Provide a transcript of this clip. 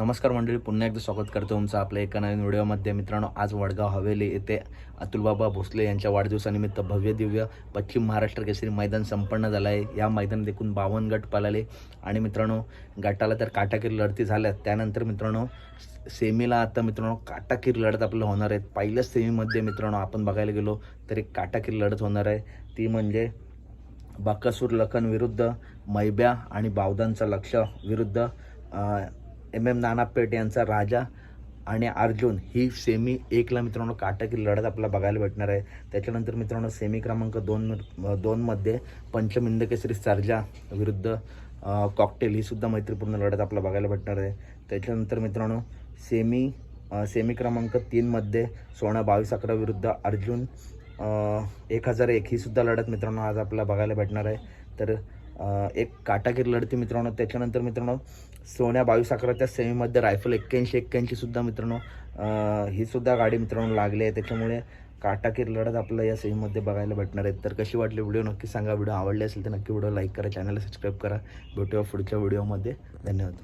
नमस्कार मंडळी पुन्हा एकदा स्वागत करतो तुमचं आपल्या एका नवीन व्हिडिओमध्ये मित्रांनो आज वडगाव हवेली येथे अतुलबाबा भोसले यांच्या वाढदिवसानिमित्त भव्य दिव्य पश्चिम महाराष्ट्र केसरी मैदान संपन्न झालं आहे. या मैदान देखून बावन्न गट पळाले आणि मित्रांनो गटाला तर काटाकीर लढती झाल्या त्यानंतर मित्रांनो सेमीला आता मित्रांनो काटाकीर लढत आपल्याला होणार आहेत पहिल्याच सेमीमध्ये मित्रांनो आपण बघायला गेलो तर एक काटाकीर लढत होणार आहे. ती म्हणजे बाकासूर लखन विरुद्ध मैब्या आणि बावदांचा लक्ष विरुद्ध एम एम नानापेठ यांचा राजा आणि अर्जुन ही सेमी एकला मित्रांनो काटाकी लढत आपल्याला बघायला भेटणार आहे. त्याच्यानंतर मित्रांनो सेमी क्रमांक दोन दोनमध्ये पंचमिंद केसरी सर्जा विरुद्ध कॉकटेल ही सुद्धा मैत्रीपूर्ण लढत आपल्याला बघायला भेटणार आहे. त्याच्यानंतर मित्रांनो सेमी सेमी क्रमांक तीनमध्ये सोळा बावीस अकरा विरुद्ध अर्जुन एक हजार एक ही सुद्धा लढत मित्रांनो आज आपल्याला बघायला भेटणार आहे. तर एक काटाकीर लढती मित्रांनो त्याच्यानंतर मित्रांनो सोन्या बावीस अकराच्या सेमीमध्ये रायफल एक्क्याऐंशी एक्क्याऐंशीसुद्धा मित्रांनो ही सुद्धा गाडी मित्रांनो लागली आहे. त्याच्यामुळे काटाकीर लढत आपल्याला या सेमीमध्ये बघायला भेटणार आहेत तर कशी वाटली व्हिडिओ नक्की सांगा. व्हिडिओ आवडले असेल तर नक्की व्हिडिओ लाईक करा चॅनलला सबस्क्राईब करा. भेटूया पुढच्या व्हिडिओमध्ये. धन्यवाद.